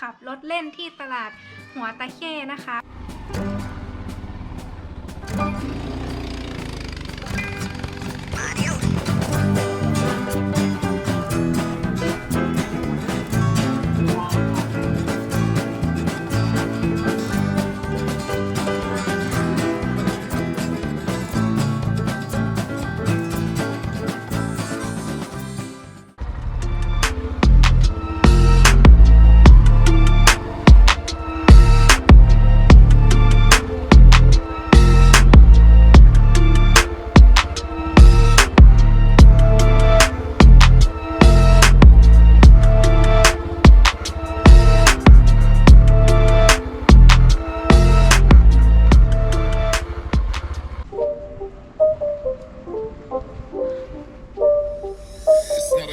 ขับรถเล่นที่ตลาดหัวตะเข้นะคะ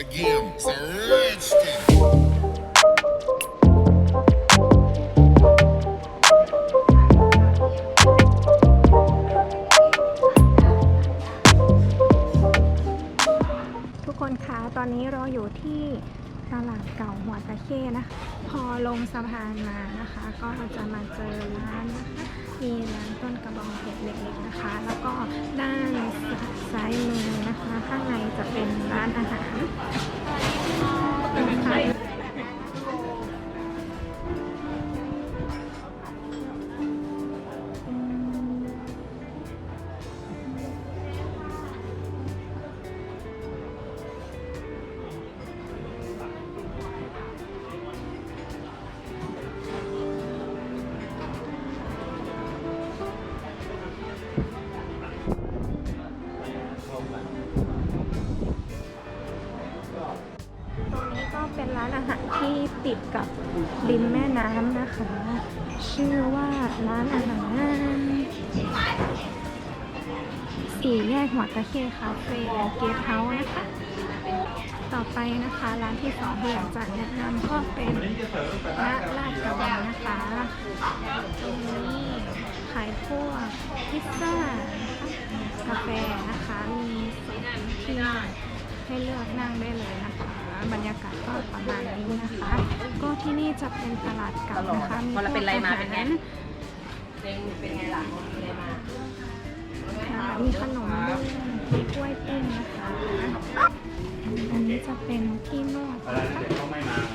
again. It's a red. ริมแม่น้ำนะคะ ชื่อว่าร้านอาหารสี่แยกหัวตะเข้คาเฟ่และเกสเฮาส์นะคะ ต่อไปนะคะร้านที่สองที่อยากจะแนะนำก็เป็นร้านลาดกระบังนะคะตรงนี้ขายพวกพิซซ่านะคะกาแฟนะคะ มีที่ให้เลือกนั่งได้เลยนะคะ บรรยากาศก็ประมาณนี้นะคะ ก็ที่นี่จะเป็นตลาดเก่านะคะมีพอเราเป็นอะไรมาเป็นไงพวกอหรเองเป็นไงล่ะอะไรมาค่ะมีขนมด้วยมีกล้วยปิ้งนะคะ อันนี้จะเป็นที่นวดตอนแรก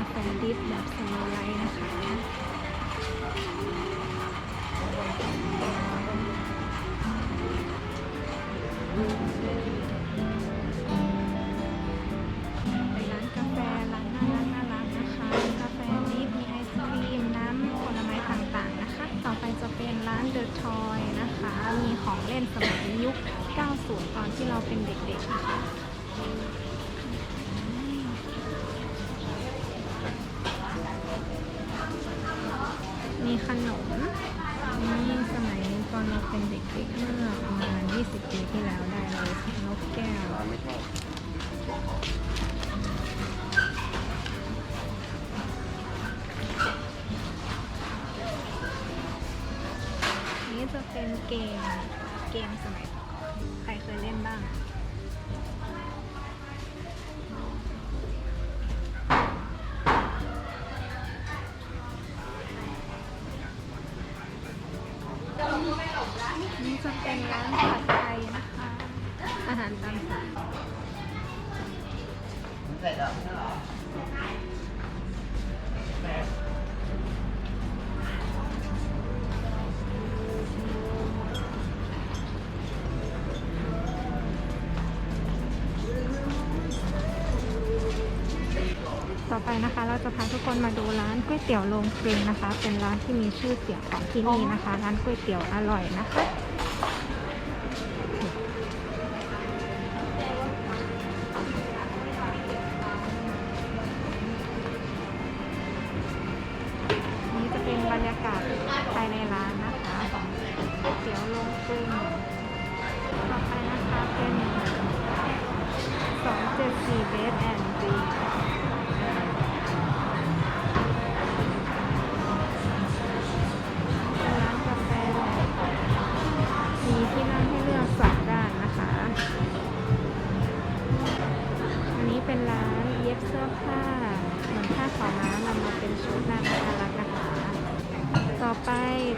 าแฟดริปแบบสโลว์ไลท์นะคะเป็นร้านกาแฟร้านน่ารักน่ารักนะคะ กาแฟนิฟมีไอศครีมน้ำผลไม้ต่างๆนะคะ ต่อไปจะเป็นร้านเดอะทอยนะคะ มีของเล่นสมัยยุค 90 ตอนที่เราเป็นเด็ก ขนมนี่สมัยตอนเราเป็นเด็กๆเมื่อประมาณ 20 ปีที่แล้วได้เลยนกแก้วไม่ชอบนี่จะเป็นเกมเกมสมัย ไปนะคะ เราจะพาทุกคนมาดูร้านก๋วยเตี๋ยวโรงกลึงนะคะ เป็นร้านที่มีชื่อเสียงของที่นี่นะคะ ร้านก๋วยเตี๋ยวอร่อยนะคะ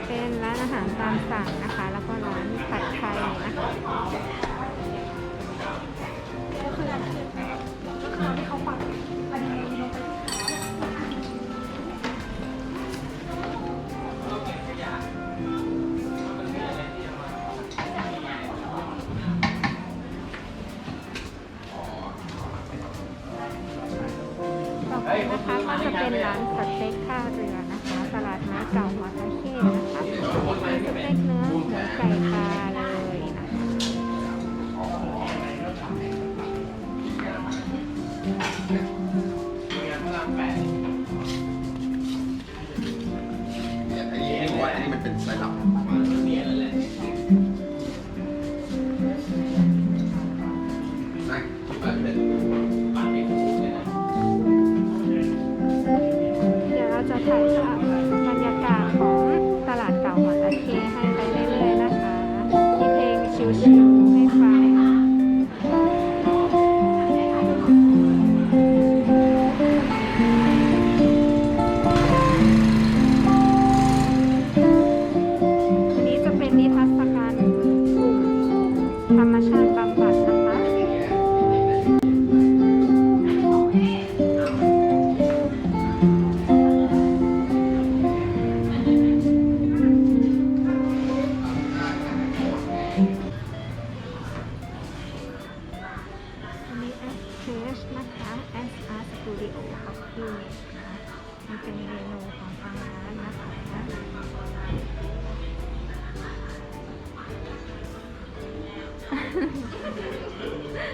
เป็นร้านอาหารตามสั่งนะคะ แล้วก็ร้านผัดไทยนะคะต่อไปนะคะก็จะเป็นร้านสเต็กท่าเรือนะคะ ตลาดไม้เก่าวัดตะเข้นะคะมีสเต็กเนื้อหมูไก่ปลาเลยเนี่ยอันนี้ผมว่าอันนี้มันเป็นสายลับนะมันเป็น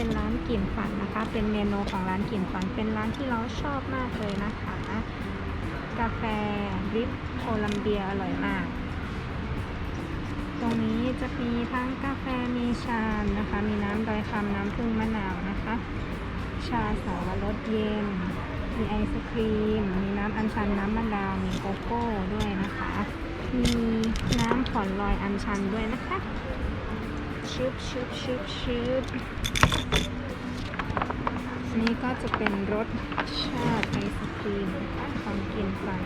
เป็นร้านกลิ่นฝันนะคะ เป็นเมนูของร้านกลิ่นฝัน เป็นร้านที่เราชอบมากเลยนะคะ กาแฟดริปโคลัมเบียอร่อยมาก ตรงนี้จะมีทั้งกาแฟมีชานะคะ มีน้ำดอยคำน้ำผึ้งมะนาวนะคะ ชาสาวรสเย็น มีไอศครีม มีน้ำอัญชันน้ำมะนาว มีโกโก้ด้วยนะคะ มีน้ำผลลอยอัญชันด้วยนะคะ ชึบชึบชึบชึบนี่ก็จะเป็นรสชาติไอศครีมความกินฝัน